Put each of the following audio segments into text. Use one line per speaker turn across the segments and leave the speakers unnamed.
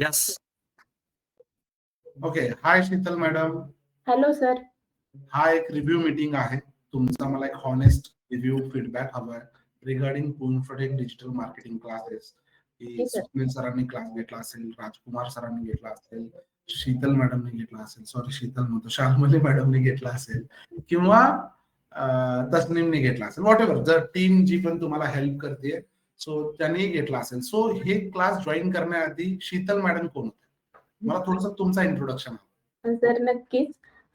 Yes.
Okay hi Sheetal madam
hello sir
हा एक review meeting आहे. तुमचा मला एक हॉनेस्ट रिव्ह्यू फीडबॅक हवाय रिगार्डिंग पुनफटेक डिजिटल मार्केटिंग क्लासेस की
Yes, sir.
स्वप्नील सरांनी क्लास घेतला असेल राजकुमार सरांनी घेतला असेल शीतल मॅडमने घेतला असेल सॉरी शीतल म्हणतो शालमली मॅडमने घेतला असेल किंवा अं, तस्नीमने घेतला असेल व्हॉट एव्हर जर टीम जी पण तुम्हाला हेल्प करते सो त्यांनी घेतला असेल सो हे क्लास जॉईन करण्याआधी शीतल मॅडम कोण होते? मला थोडस तुमचा इंट्रोडक्शन
सर नक्कीच.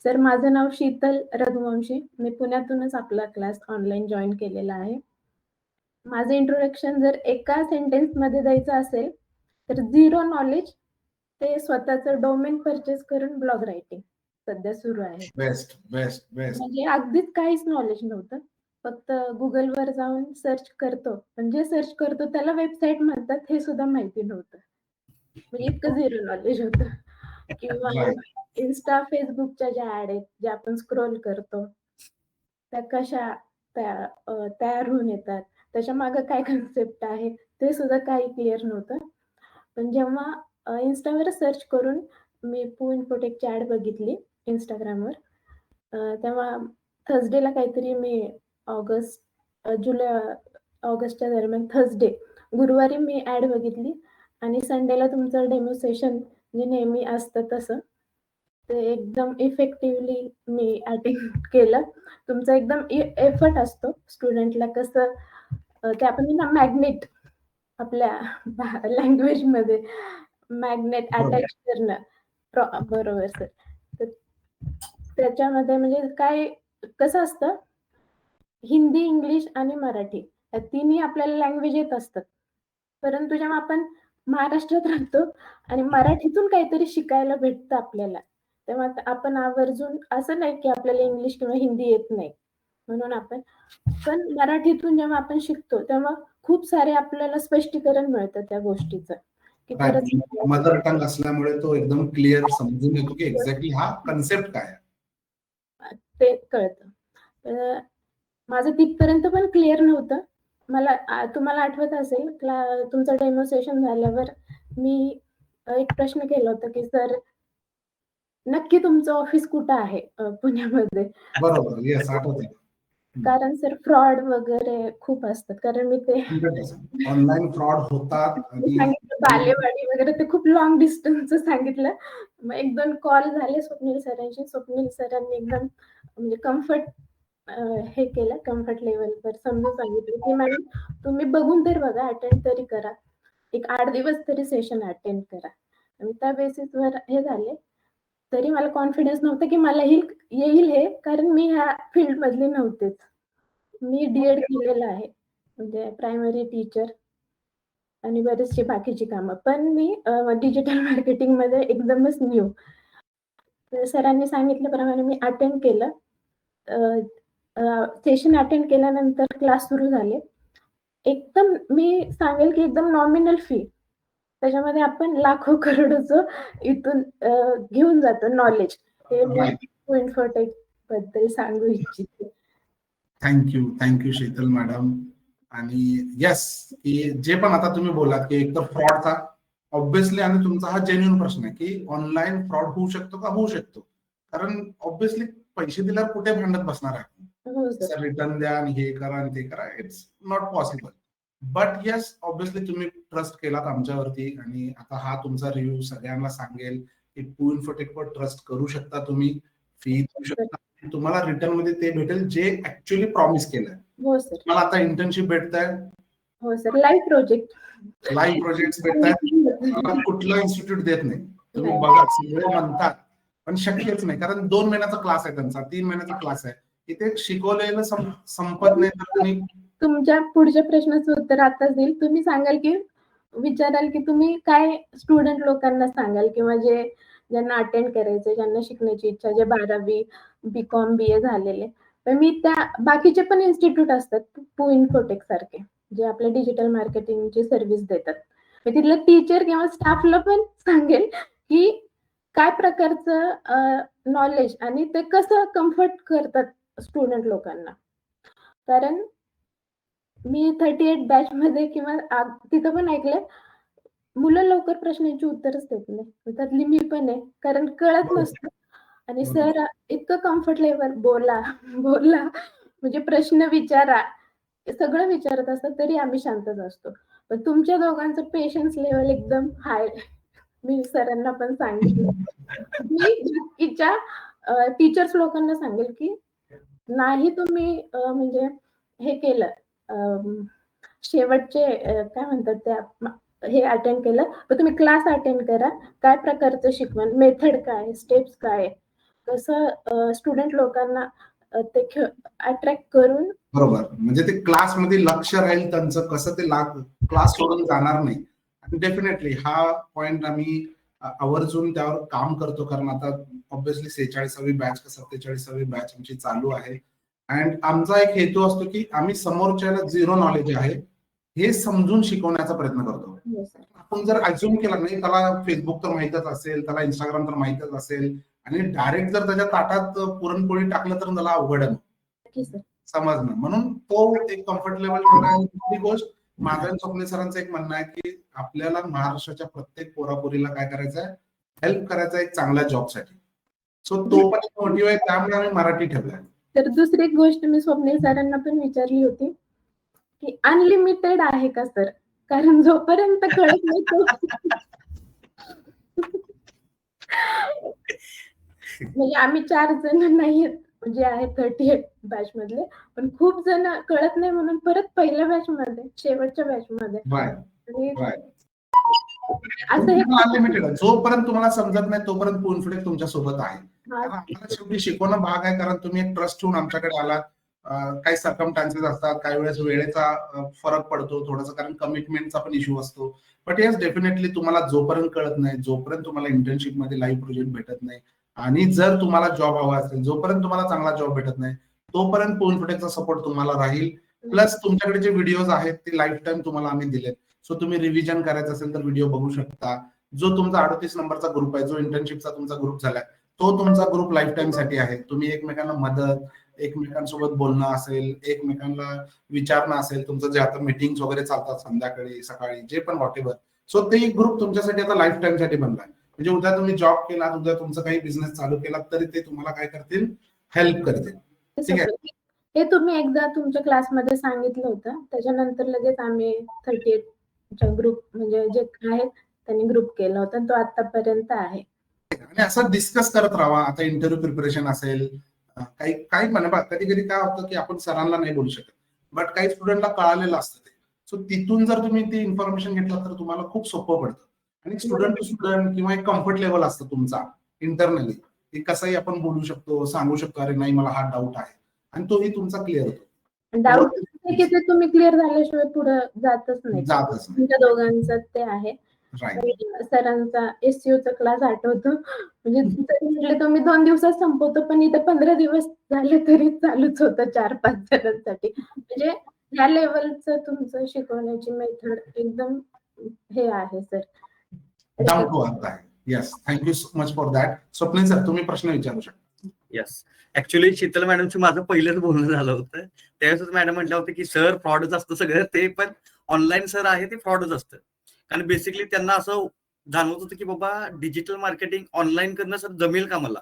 सर माझं नाव शीतल रघुवंशी. मी पुण्यातूनच आपला क्लास ऑनलाईन जॉईन केलेला आहे. माझं इंट्रोडक्शन जर एका सेंटेन्समध्ये द्यायचं असेल तर झिरो नॉलेज ते स्वतःचं डोमेन परचेस करून ब्लॉग रायटिंग सध्या सुरू आहे.
बेस्ट बेस्ट बेस्ट
म्हणजे अगदीच काहीच नॉलेज नव्हतं. फक्त गुगलवर जाऊन सर्च करतो. पण जे सर्च करतो त्याला वेबसाईट म्हणतात हे सुद्धा माहिती नव्हतं. म्हणजे इतकं झिरो नॉलेज होत. किंवा इन्स्टा फेसबुकच्या ज्या ऍड आहेत ज्या आपण स्क्रोल करतो त्या कशा तयार होऊन येतात. त्याच्यामागे काय कन्सेप्ट आहे ते सुद्धा काही क्लिअर नव्हतं. पण जेव्हा इन्स्टावर सर्च करून मी पू इन्फोटेकची ऍड बघितली इंस्टाग्रामवर तेव्हा थर्सडेला काहीतरी मी ऑगस्ट जुलै ऑगस्टच्या दरम्यान थर्सडे गुरुवारी मी ऍड बघितली आणि संडेला तुमचं डेमो सेशन जे नेहमी असतं तसं ते एकदम इफेक्टिव्हली मी अटेंड केलं. तुमचा एकदम एफर्ट असतो स्टुडंटला कसं ते आपण ना मॅग्नेट आपल्या लँग्वेजमध्ये मॅग्नेट. अटॅच करणं. बरोबर सर त्याच्यामध्ये म्हणजे काय कसं असतं हिंदी इंग्लिश आणि मराठी या तिन्ही आपल्याला लँग्वेज येत असतात. परंतु जेव्हा आपण महाराष्ट्रात राहतो आणि मराठीतून काहीतरी शिकायला भेटतं आपल्याला तेव्हा आपण आवर्जून असं नाही की आपल्याला इंग्लिश किंवा हिंदी येत नाही. म्हणून आपण पण मराठीतून जेव्हा आपण शिकतो तेव्हा खूप सारे आपल्याला स्पष्टीकरण मिळतं त्या गोष्टीचं.
मदर टंग असल्यामुळे तो एकदम क्लिअर समजून येतो की एक्झॅक्टली हा कन्सेप्ट काय
ते कळतं. माझं तिथपर्यंत पण क्लिअर नव्हतं. मला तुम्हाला आठवत असेल तुमचं डेमो सेशन झाल्यावर मी एक प्रश्न केला होता की सर नक्की तुमचं ऑफिस कुठं आहे पुण्यामध्ये?
बरोबर
कारण सर फ्रॉड वगैरे खूप असतात. कारण मी ते
ऑनलाईन फ्रॉड होतात
बालेवाडी वगैरे ते खूप लॉंग डिस्टन्स सांगितलं. मग एक दोन कॉल झाले स्वप्नील सरांशी. स्वप्नील सरांनी एकदम म्हणजे कम्फर्ट हे केलं कम्फर्ट लेवलवर समजून सांगितलं की मॅडम तुम्ही बघून तर बघा अटेंड तरी करा. एक आठ दिवस तरी सेशन अटेंड करा. आणि त्या बेसिसवर हे झाले. तरी मला कॉन्फिडन्स नव्हतं की मला येईल येईल हे कारण मी ह्या फील्ड मधली नव्हतेच. मी डीएड केलेलं आहे. म्हणजे प्रायमरी टीचर आणि बरेचशी बाकीची कामं. पण मी डिजिटल मार्केटिंगमध्ये एकदमच न्यू तर सरांनी सांगितल्याप्रमाणे मी अटेंड केलं. सेशन अटेंड केल्यानंतर क्लास सुरू झाले. एकदम मी सांगेल की एकदम नॉमिनल फी त्याच्यामध्ये आपण लाखो करोडोचं इथून घेऊन जातो नॉलेज हे इन्फोटेकबद्दल सांगू इच्छिते.
Thank you thank you Sheetal madam आणि येस जे पण आता तुम्ही बोलात की एक तर फ्रॉडचा ऑब्विसली आणि तुमचा हा जेन्युन प्रश्न आहे की ऑनलाईन फ्रॉड होऊ शकतो का? होऊ शकतो. कारण ऑब्विसली पैसे दिल्यावर कुठे भांडत बसणार आहे? रिटर्न द्या आणि हे करा आणि ते करा. It's not possible but yes obviously तुम्ही ट्रस्ट केलात आमच्यावरती आणि आता हा तुमचा रिव्ह्यू सगळ्यांना सांगेल की टू इन्फोटेकवर ट्रस्ट करू शकता तुम्ही फी देऊ शकता तुम्हाला रिटर्नमध्ये ते भेटेल जे ऍक्च्युअली प्रॉमिस केलंय.
हो
तुम्हाला आता इंटर्नशिप भेटत आहे
हो sir live project
live project भेटत आहेत कुठलं इन्स्टिट्यूट देत नाही. तुम्ही बघा सगळे म्हणतात. पण शक्यच नाही कारण दोन महिन्याचा क्लास आहे त्यांचा तीन महिन्याचा क्लास आहे. इथे शिकवलेलं संपत नाही तर तुम्ही
तुमच्या पुढच्या प्रश्नाचं उत्तर आताच देईल. तुम्ही सांगाल की विचाराल की तुम्ही काय स्टुडंट लोकांना सांगाल किंवा जे ज्यांना अटेंड करायचं ज्यांना शिकण्याची इच्छा जे बारावी बी कॉम बी ए झालेले. पण मी त्या बाकीचे पण इन्स्टिट्यूट असतात पू इन्फोटेक सारखे जे आपल्या डिजिटल मार्केटिंगची सर्व्हिस देतात. मी तिथलं टीचर किंवा स्टाफला पण सांगेल की काय प्रकारचं नॉलेज आणि ते कसं कम्फर्ट करतात स्टुडंट लोकांना कारण मी थर्टी एट बॅच मध्ये किंवा तिथं पण ऐकलं मुलं लवकर प्रश्नांची उत्तरच देत नाही. त्यातली मी पण आहे. कारण कळत. नसतं आणि. सर इतकं कम्फर्ट लेव्हल बोला, बोला म्हणजे प्रश्न विचारा. सगळं विचारत असतात तरी आम्ही शांतच असतो. पण तुमच्या दोघांचं पेशन्स लेव्हल एकदम हाय. मी सरांना पण सांगितलं. मी टीचर्स लोकांना सांगेल, की नाही तुम्ही म्हणजे हे केलं शेवटचे काय म्हणतात त्या हे अटेंड केलं, तर तुम्ही क्लास अटेंड करा. काय प्रकारचं शिकवण, मेथड काय, स्टेप्स काय, कसं स्टुडंट लोकांना ते अट्रॅक्ट करून
बरोबर. म्हणजे ते क्लासमध्ये लक्ष राहील त्यांचं कसं ते ला क्लास सोडून जाणार नाही. आणि डेफिनेटली हा पॉइंट आम्ही आवर्जून त्यावर काम करतो. कारण आता ऑब्व्हियसली 46वी बॅच का 47वी बॅच आमची चालू आहे. अँड आमचा एक हेतू असतो, की आम्ही समोरच्याला झिरो नॉलेज आहे, हे समजून शिकवण्याचा प्रयत्न करतो.
हो.
आपण जर अझ्युम केला नाही त्याला Facebook तर माहीतच असेल, त्याला Instagram तर माहीतच असेल आणि डायरेक्ट जर त्याच्या ताटात पुरणपोळी टाकलं तर त्याला अवघड आहे. समजणं. म्हणून तो एक कम्फर्ट लेव्हल ठेवला आणि दुसरी गोष्ट माझं आणि स्वप्नील सरांचं एक म्हणणं आहे, की आपल्याला महाराष्ट्राच्या प्रत्येक पोरापोरीला काय करायचं आहे, हेल्प करायचा एक चांगल्या जॉबसाठी. सो तो पण मोटिव्ह आहे त्यामुळे आम्ही मराठी ठेवलाय.
तर दुसरी एक गोष्ट मी स्वप्नील सरांना पण विचारली होती, की अनलिमिटेड आहे का सर? कारण जोपर्यंत कळत नाही तो म्हणजे आम्ही 4 जण नाहीयेत जे आहेत 38 बॅच मधले. पण खूप जण कळत नाही म्हणून परत पहिल्या बॅचमध्ये, शेवटच्या बॅचमध्ये
बाय.
आणि
बाय.
असं हे
अनलिमिटेड आहे. जोपर्यंत तुम्हाला समजत नाही तोपर्यंत पुनफिडेक तुमच्यासोबत आहे. शेवटी शिकवणं भाग आहे कारण तुम्ही एक ट्रस्ट ठेवून आमच्याकडे आलात. काही सर्कमस्टान्सेस असतात, काही वेळेस वेळेचा फरक पडतो थोडासा कारण कमिटमेंटचा पण इश्यू असतो. बट येस डेफिनेटली तुम्हाला जोपर्यंत कळत नाही, जोपर्यंत तुम्हाला इंटर्नशिपमध्ये लाईव्ह प्रोजेक्ट भेटत नाही आणि जर तुम्हाला जॉब हवा असेल, जोपर्यंत तुम्हाला चांगला जॉब भेटत नाही, तोपर्यंत पुनफिडेकचा सपोर्ट तुम्हाला राहील. प्लस तुमच्याकडे जे व्हिडिओज आहेत ते लाईफ टाईम तुम्हाला आम्ही दिलेत. सो तुम्ही रिव्हिजन करायचं असेल तर व्हिडिओ बघू शकता. जो तुमचा 38 नंबरचा ग्रुप आहे, जो इंटर्नशिपचा तुमचा ग्रुप झालाय, तो तुमचा ग्रुप लाईफ टाईमसाठी आहे. तुम्ही एकमेकांना मदत, एकमेकांसोबत बोलणं असेल, एकमेकांना विचारणं असेल, तुमचं जे आता मीटिंग्स वगैरे चालतात संध्याकाळी, सकाळी जे पण व्हॉटएव्हर. सो ते ग्रुप तुमच्यासाठी आता लाईफ टाईमसाठी बनलाय. म्हणजे उद्या तुम्ही जॉब केलात, उद्या तुमचा काही बिझनेस चालू केलात तरी ते तुम्हाला काय करतील, हेल्प करतील. ठीक आहे.
हे तुम्ही एकदा तुमच्या क्लासमध्ये सांगितलं होतं. त्याच्यानंतर लगेच आम्ही 38 चा ग्रुप म्हणजे जे आहेत त्यांनी ग्रुप केला होता. तो आतापर्यंत आहे.
आणि असं डिस्कस करत राहावा. आता इंटरव्ह्यू प्रिपरेशन असेल, काही काही म्हणा बघा कधी-कधी काय होतं, की आपण सरांना नाही बोलू शकत. बट काही स्टुडंटला कळालेलं असतं ते. सो तिथून जर तुम्ही ती इन्फॉर्मेशन घेतलात तर तुम्हाला खूप सोपं पडतं. आणि स्टुडंट टू स्टुडंट किंवा एक कम्फर्ट लेव्हल असतं तुमचा इंटरनली. की कसंही आपण बोलू शकतो, सांगू शकतो, "अरे नाही मला हा डाऊट आहे." आणि तोही तुमचा क्लिअर होतो.
डाऊट तुम्ही क्लिअर झाल्याशिवाय पुढे जातच नाही.
जातच नाही.
तुमच्या दोघांचं ते आहे. सरांचा एसयूचा क्लास आठवतो. म्हणजे तुम्ही 2 दिवसात संपवतो, पण इथे 15 दिवस झाले तरी चालूच होतं 4-5 जणांसाठी. म्हणजे ह्या लेव्हलचं तुमचं शिकवण्याची मेथड एकदम हे आहे sir.
Yes. Thank you so much for that. Swapnil sir तुम्ही प्रश्न विचारू शकता.
येस. ऍक्च्युअली शीतल मॅडमशी माझं पहिलंच बोलणं झालं होतं. त्यावेळेसच मॅडम म्हटलं होतं, की सर फ्रॉडच असतं सगळं ते पण ऑनलाईन सर आहे ते फ्रॉडच असतं. कारण बेसिकली त्यांना असं जाणवत होतं, की बाबा डिजिटल मार्केटिंग ऑनलाईन करणं सर जमेल का मला?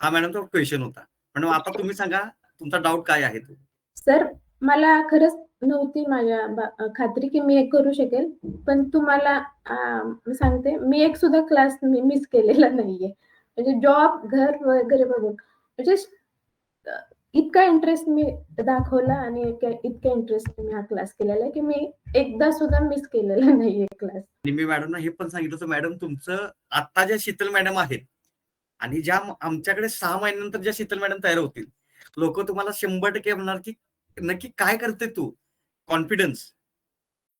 हा मॅडमचा क्वेश्चन होता. मॅडम आता तुम्ही सांगा तुमचा डाऊट काय आहे तो?
सर मला खरंच नव्हती माझ्या खात्री, की मी एक करू शकेल. पण तुम्हाला मी सांगते मी एक सुद्धा क्लास मी मिस केलेला नाहीये. म्हणजे जॉब, घर वगैरे बघून म्हणजे इतका इंटरेस्ट मी दाखवला आणि इतक्या इतक्या इंटरेस्ट मी हा क्लास केलेला आहे, की मी एकदा सुद्धा मिस केलेला नाहीये क्लास.
आणि मी मॅडमना हे पण सांगितलं होतं, मॅडम तुमचं आता ज्या शीतल मॅडम आहेत आणि ज्या आमच्याकडे 6 महिन्यानंतर ज्या शीतल मॅडम तयार होतील, लोकं तुम्हाला 100% म्हणणार, की नक्की काय करते तू? कॉन्फिडन्स.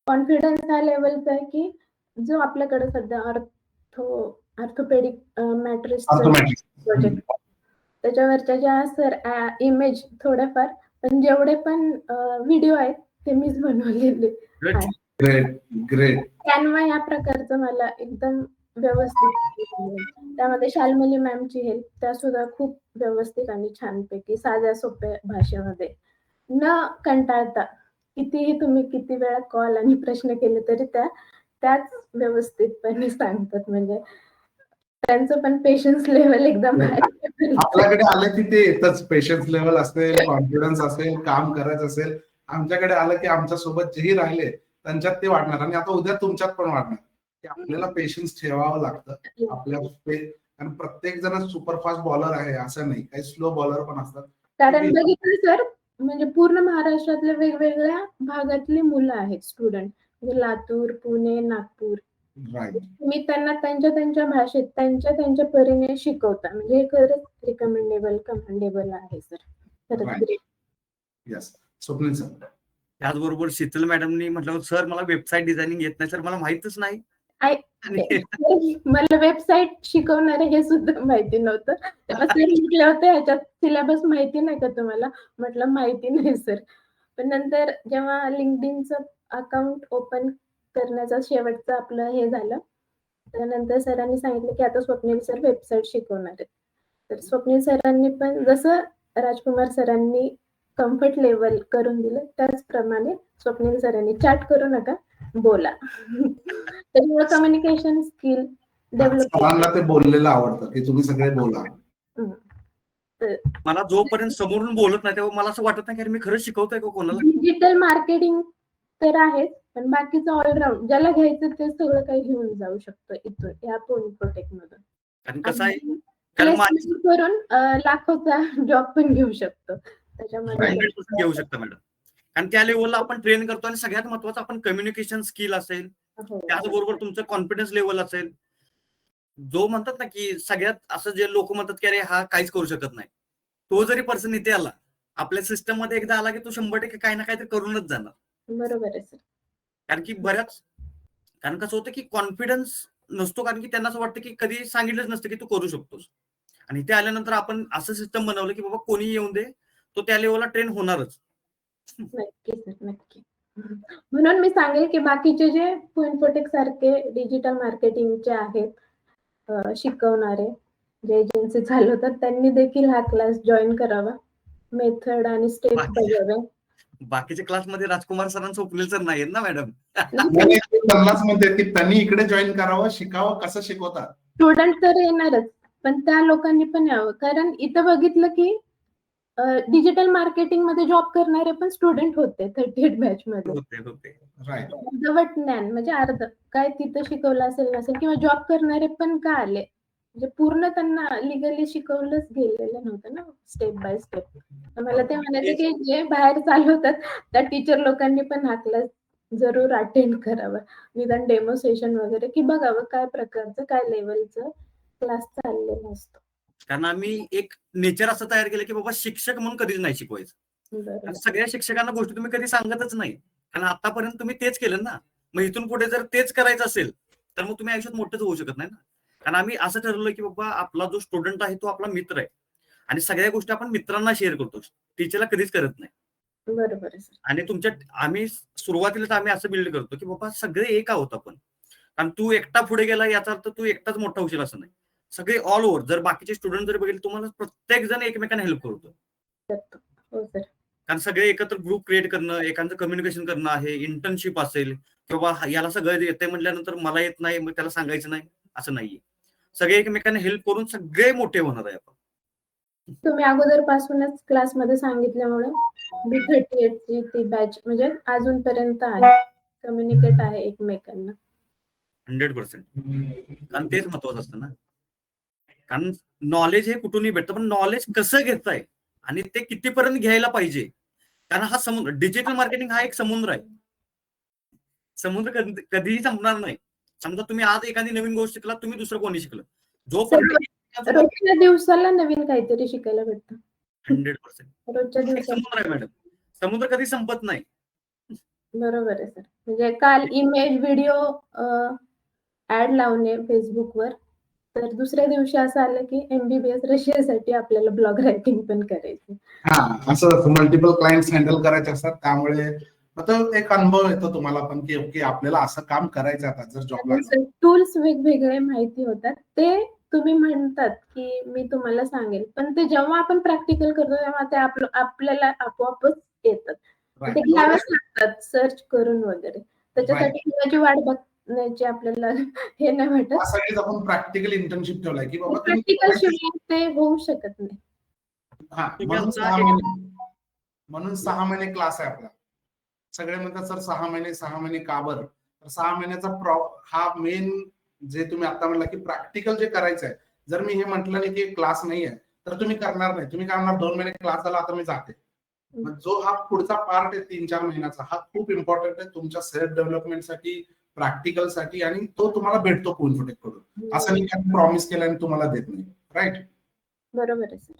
कॉन्फिडन्स ह्या लेव्हलचा आहे, की जो आपल्याकडे सध्या ऑर्थो ऑर्थोपेडिक अ, मॅट्रेसचं
ऑर्थोमॅटिक.
प्रोजेक्ट त्याच्यावरच्या ज्या सर इमेज थोड्याफार पण जेवढे पण व्हिडिओ आहेत ते मीच बनवलेले. कॅनव्हा या प्रकारचं मला एकदम व्यवस्थित त्यामध्ये शाल्मली मॅमची हेल्प त्या सुद्धा खूप व्यवस्थित आणि छानपैकी साध्या सोप्या भाषेमध्ये न कंटाळता कितीही तुम्ही किती वेळा कॉल आणि प्रश्न केले तरी त्या त्याच व्यवस्थितपणे सांगतात म्हणजे त्यांचं पण पेशन्स लेवल एकदम.
आपल्याकडे आलं की ते येतच. पेशन्स लेवल असेल कॉन्फिडन्स असेल काम करायचं असेल. आमच्याकडे आलं की आमच्यासोबत जेही राहिले त्यांच्यात ते वाढणार. आणि आता उद्या तुमच्यात पण वाढणार. की आपल्याला पेशन्स ठेवावं लागतं. आपल्या कारण प्रत्येक जण सुपरफास्ट बॉलर आहे असं नाही. काही स्लो बॉलर पण असतात.
कारण बघितलं सर म्हणजे पूर्ण महाराष्ट्रातल्या वेगवेगळ्या भागातली मुलं आहेत स्टुडंट म्हणजे लातूर पुणे नागपूर.
राईट
मी त्यांना त्यांच्या त्यांच्या भाषेत त्यांच्या त्यांच्या परीने शिकवता. म्हणजे हे खरंच रिकमेंडेबल कमेंडेबल आहे सर.
येस स्वप्नील
त्याचबरोबर शीतल मॅडमनी म्हटलं सर मला वेबसाईट डिझायनिंग येत नाही सर मला माहितच नाही.
मला वेबसाईट शिकवणारे हे सुद्धा माहिती नव्हतं. म्हटले होते ह्याच्यात सिलेबस माहिती नाही का तुम्हाला? म्हटलं माहिती नाही सर पण नंतर जेव्हा लिंक्डइनचं अकाउंट ओपन करण्याचं शेवटचं आपलं हे झालं. त्यानंतर सरांनी सांगितलं की आता स्वप्नील सर वेबसाईट शिकवणार आहेत. तर स्वप्नील सरांनी पण जसं राजकुमार सरांनी कम्फर्ट लेवल करून दिलं त्याचप्रमाणे स्वप्नील सरांनी चॅट करू नका बोला. त्याच्यामुळे कम्युनिकेशन स्किल डेव्हलप
ते बोललेलं आवडतं की तुम्ही सगळे बोला.
मला जोपर्यंत समोरून बोलत नाही तेव्हा मला असं वाटत नाही की मी खरंच शिकवतोय का कोणाला?
डिजिटल मार्केटिंग तर आहेच पण बाकीचं ऑलराऊंड ज्याला घ्यायचं ते सगळं काही घेऊन जाऊ शकतो इथून या प्रोटेक्ट मधून. करून लाखोचा जॉब पण घेऊ शकतो. त्याच्यामध्ये
घेऊ शकता मॅडम कारण त्या लेवलला आपण ट्रेन करतो आणि सगळ्यात महत्वाचं आपण कम्युनिकेशन स्किल असेल
हो.
त्याचबरोबर तुमचं कॉन्फिडन्स लेवल असेल. जो म्हणतात ना की सगळ्यात असं जे लोक म्हणतात की अरे हा काहीच करू शकत नाही. तो जरी पर्सन इथे आला आपल्या सिस्टममध्ये एकदा आला की तो शंभर टक्के काही ना काहीतरी करूनच जाणार.
बरोबर आहे सर
कारण की बऱ्याच कारण कसं होतं की कॉन्फिडन्स नसतो कारण की त्यांना असं वाटतं की कधी सांगितलंच नसतं की तू करू शकतोस. आणि इथे आल्यानंतर आपण असं सिस्टम बनवलं की बाबा कोणी येऊन दे तो त्या लेवलला ट्रेन होणारच.
म्हणून मी सांगेल की बाकीचे जे फोटेक सारखे डिजिटल मार्केटिंगचे आहेत शिकवणारे जे एजन्सी चालवतात त्यांनी देखील हा क्लास जॉईन करावा. मेथड आणि स्टेप बघावे
बाकीच्या क्लासमध्ये राजकुमार सरांचं स्वप्नील सर नाही ना मॅडम
त्यांनाच म्हणते की त्यांनी इकडे जॉईन करावं शिकावं कसं शिकवतात?
स्टुडंट तर येणारच पण त्या लोकांनी पण यावं. कारण इथं बघितलं की डिजिटल मार्केटिंगमध्ये जॉब करणारे पण स्टुडंट होते थर्टी एट बॅच मध्ये.
होते होते.
राईट
अर्धवट ज्ञान म्हणजे अर्ध. काय तिथं शिकवलं असेल नसेल किंवा जॉब करणारे पण का आले? म्हणजे पूर्ण त्यांना लिगली शिकवलंच गेलेलं नव्हतं ना स्टेप बाय स्टेप मला ते म्हणायचं की जे बाहेर चालवतात त्या टीचर लोकांनी पण हा क्लास जरूर अटेंड करावा. निदान डेमो सेशन वगैरे की बघावं काय प्रकारचं काय लेवलचं क्लास चाललेलं असतो
कारण आम्ही एक नेचर असं तयार केलं की बाबा शिक्षक म्हणून कधीच नाही शिकवायचं. सगळ्या शिक्षकांना गोष्टी तुम्ही कधी सांगतच नाही. कारण आतापर्यंत तुम्ही तेच केलं ना. मग इथून पुढे जर तेच करायचं असेल तर मग तुम्ही आयुष्यात मोठंच होऊ शकत नाही ना. कारण आम्ही असं ठरवलं की बाबा आपला जो स्टुडंट आहे तो आपला मित्र आहे. आणि सगळ्या गोष्टी आपण मित्रांना शेअर करतो. टीचरला कधीच करत नाही.
बरोबर
आणि तुमच्या आम्ही सुरुवातीला आम्ही असं बिल्ड करतो की बाबा सगळे एक आहोत आपण. कारण तू एकटा पुढे गेला याचा अर्थ तू एकटाच मोठा होशील असं नाही. सगळे ऑल ओव्हर जर बाकीचे स्टुडंट जर बघितले तुम्हाला प्रत्येक जण एकमेकांना हेल्प करतो.
हो
कारण सगळे एकत्र ग्रुप क्रिएट करणं एखादं कम्युनिकेशन करणं आहे इंटर्नशिप असेल किंवा याला सगळं येते म्हटल्यानंतर मला येत नाही मग त्याला सांगायचं नाही असं नाहीये. सगळे एकमेकांना हेल्प करून सगळे मोठे होणार आहे आपण.
तुम्ही अगोदर पासूनच क्लासमध्ये सांगितल्यामुळे बी थर्टी एट ची ती बॅच म्हणजे अजूनपर्यंत आहे कम्युनिकेट आहे एकमेकांना.
हंड्रेड पर्सेंट कारण तेच महत्वाचं असतं ना. कारण नॉलेज हे कुठूनही भेटतं पण नॉलेज कसं घेताय? आणि ते कितीपर्यंत घ्यायला पाहिजे? कारण हा समुद्र डिजिटल मार्केटिंग हा एक समुद्र आहे. समुद्र कधी- कधीही संपणार नाही. समजा तुम्ही आज एखादी नवीन गोष्ट शिकला तुम्ही दुसरं कोणी शिकलं? जो
रोजच्या दिवसाला नवीन काहीतरी शिकायला भेटतं.
Hundred percent. समुद्र आहे मॅडम. समुद्र कधी संपत नाही.
बरोबर आहे सर. म्हणजे काल इमेज व्हिडिओ ऍड लावणे फेसबुकवर. तर दुसऱ्या दिवशी असं आलं की एमबीबीएस रशियासाठी आपल्याला ब्लॉग रायटिंग पण करायची.
हा असं मल्टिपल क्लायंट्स हँडल करायचे असतात. त्यामुळे मग तो एक अनुभव येतो तुम्हाला पण की ओके आपल्याला असं काम करायचं आता जर जॉबला
टूल्स वेगवेगळे माहिती होतात ते तुम्ही म्हणतात की मी तुम्हाला सांगेल पण ते जेव्हा आपण प्रॅक्टिकल करतो तेव्हा ते आपलं आपल्याला आपोआपच येतात. ते घ्यावेच लागतात सर्च करून वगैरे. त्याच्यासाठी वेळाची वाट बघ करण्याची आपल्याला हे नाही वाटत.
आपण प्रॅक्टिकल इंटर्नशिप ठेवलाय की बाबा
प्रॅक्टिकल शिवाय ते होऊ शकत नाही.
हा म्हणून सहा महिने क्लास आहे आपला. सगळे म्हणतात सर सहा महिने सहा महिने का बरं? तर सहा महिन्याचा प्रॉ हा मेन जे तुम्ही आता म्हणला की प्रॅक्टिकल जे करायचं आहे जर मी हे म्हटलं नाही की क्लास नाही आहे तर तुम्ही करणार नाही. तुम्ही काय म्हणणार दोन महिने क्लास झाला आता मी जाते. मग जो हा पुढचा पार्ट आहे तीन चार महिन्याचा हा खूप इम्पॉर्टंट आहे तुमच्या सेल्फ डेव्हलपमेंटसाठी प्रॅक्टिकलसाठी आणि तो तुम्हाला भेटतो कोइन्फोटेककडून असं मी काय प्रॉमिस केलं आणि तुम्हाला देत नाही. राईट
बरोबर आहे सर.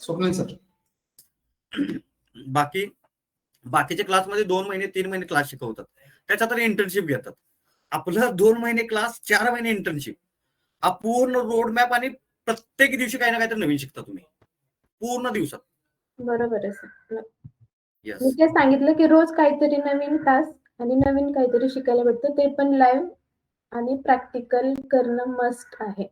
स्वप्नील सर.
बाकी बाकीच्या क्लासमध्ये दोन महिने तीन महिने क्लास शिकवतात. त्याच्यात इंटर्नशिप घेतात. आपलं दोन महिने क्लास चार महिने इंटर्नशिप हा पूर्ण रोड मॅप आणि प्रत्येक दिवशी काही ना काहीतरी नवीन शिकता तुम्ही. पूर्ण दिवसात.
बरोबर आहे मी ते सांगितलं की रोज काहीतरी नवीन तास आणि नवीन काहीतरी शिकायला भेटतं. ते पण लाईव्ह आणि प्रॅक्टिकल करणं मस्ट आहे.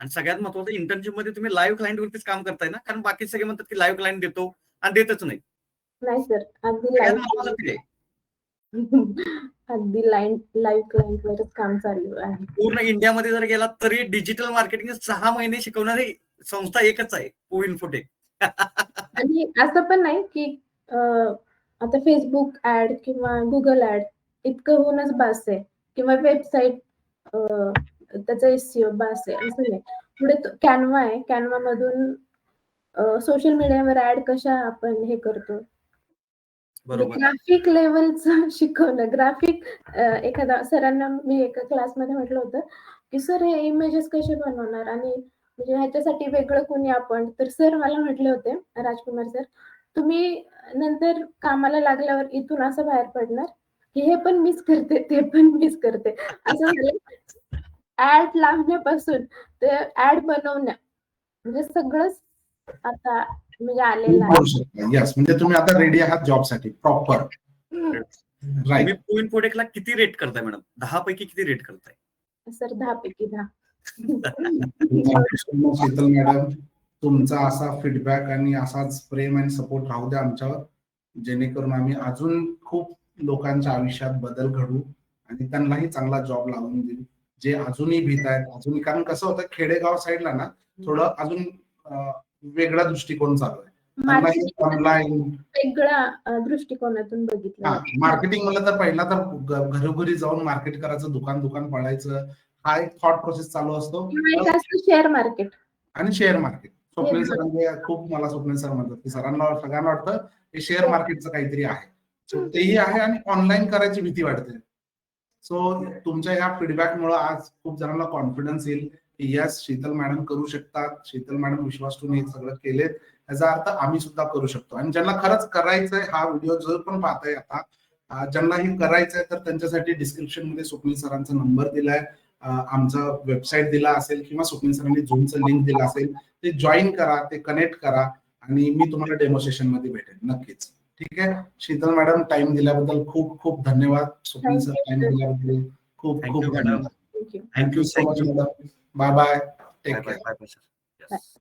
आणि सगळ्यात महत्वाचं इंटर्नशिपमध्ये तुम्ही लाईव्ह क्लायंट वरतीच काम करताय ना? कारण बाकी सगळे म्हणतात की लाईव्ह क्लायंट देतो आणि देतच नाही.
नाही सर. अगदी. अगदी लाईन लाईव्ह क्लायंट वरच काम चालू आहे.
पूर्ण इंडियामध्ये जर गेला तरी डिजिटल मार्केटिंग सहा महिने शिकवणारी संस्था एकच आहे कोइन्फोटेक
आणि असं पण नाही की आता फेसबुक ऍड किंवा गुगल ऍड इतकं होऊनच बास आहे किंवा वेबसाईट त्याचा एससीओ बास आहे असं नाही. पुढे कॅनवा आहे. कॅनवा मधून सोशल मीडियावर ऍड कशा आपण हे करतो?
बरोबर.
ग्राफिक लेवलचं शिकवणं ग्राफिक एखादा सरांना मी एका क्लासमध्ये म्हटलं होतं की सर हे इमेजेस कसे बनवणार? आणि म्हणजे ह्याच्यासाठी वेगळं कोणी आपण? तर सर मला म्हटले होते राजकुमार सर तुम्ही नंतर कामाला लागल्यावर इथून असं बाहेर पडणार की हे पण मिस करते ते पण मिस करते. असं झालं. ऍड लावण्यापासून ते ऍड बनवण्या. म्हणजे सगळंच आता म्हणजे
येस म्हणजे तुम्ही आता रेडी आहात जॉबसाठी प्रॉपर
तुम्ही
राईट
कोइन्फोटेकला किती रेट करताय मॅडम दहा पैकी किती रेट करताय?
सर दहा पैकी दहा.
शीतल मॅडम तुमचा असा फीडबॅक आणि असाच प्रेम आणि सपोर्ट राहू द्या आमच्यावर. जेणेकरून आम्ही अजून खूप लोकांच्या आयुष्यात बदल घडू आणि त्यांनाही चांगला जॉब लावून देऊ. जे अजूनही भीत आहेत अजूनही कारण कसं होतं खेडेगाव साईडला ना थोडं अजून वेगळा दृष्टिकोन चालू आहे.
वेगळ्या दृष्टिकोनातून बघितलं.
मार्केटिंग म्हणलं तर पहिला तर घरोघरी जाऊन मार्केट करायचं दुकान दुकान पडायचं हा एक थॉट प्रोसेस चालू असतो.
शेअर मार्केट
आणि शेअर मार्केट स्वप्नील सरांचे खूप मला स्वप्नील सर म्हणतात की सरांना सगळ्यांना वाटतं हे शेअर मार्केटचं काहीतरी आहे. सो तेही आहे आणि ऑनलाईन करायची भीती वाटते. सो तुमच्या या फीडबॅकमुळे आज खूप जणांना कॉन्फिडन्स येईल. की यस शीतल मॅडम करू शकतात. शीतल मॅडम विश्वास ठेवून हे सगळं केलेत. याचा अर्थ आम्ही सुद्धा करू शकतो. आणि ज्यांना खरंच करायचंय हा व्हिडिओ जो पण पाहताय आता ज्यांना हे करायचंय तर त्यांच्यासाठी डिस्क्रिप्शनमध्ये स्वप्नील सरांचा नंबर दिलाय. आमचा वेबसाईट दिला असेल किंवा स्वप्नील सरांनी झूमचं लिंक दिला असेल ते जॉईन करा ते कनेक्ट करा आणि मी तुम्हाला डेमो सेशनमध्ये भेटेन नक्कीच. ठीक आहे? शीतल मॅडम टाइम दिल्याबद्दल खूप खूप धन्यवाद. स्वप्नील सर टाइम दिल्याबद्दल खूप खूप. धन्यवाद.
Thank you
so much madam Bye
bye.
Take
bye, care. Bye, bye, Yes.